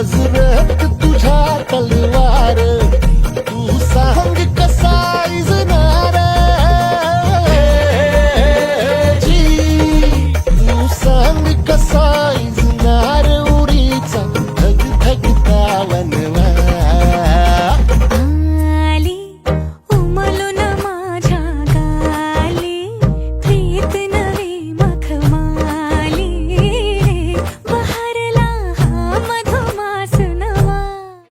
नजरेत तुझ्या तलवार.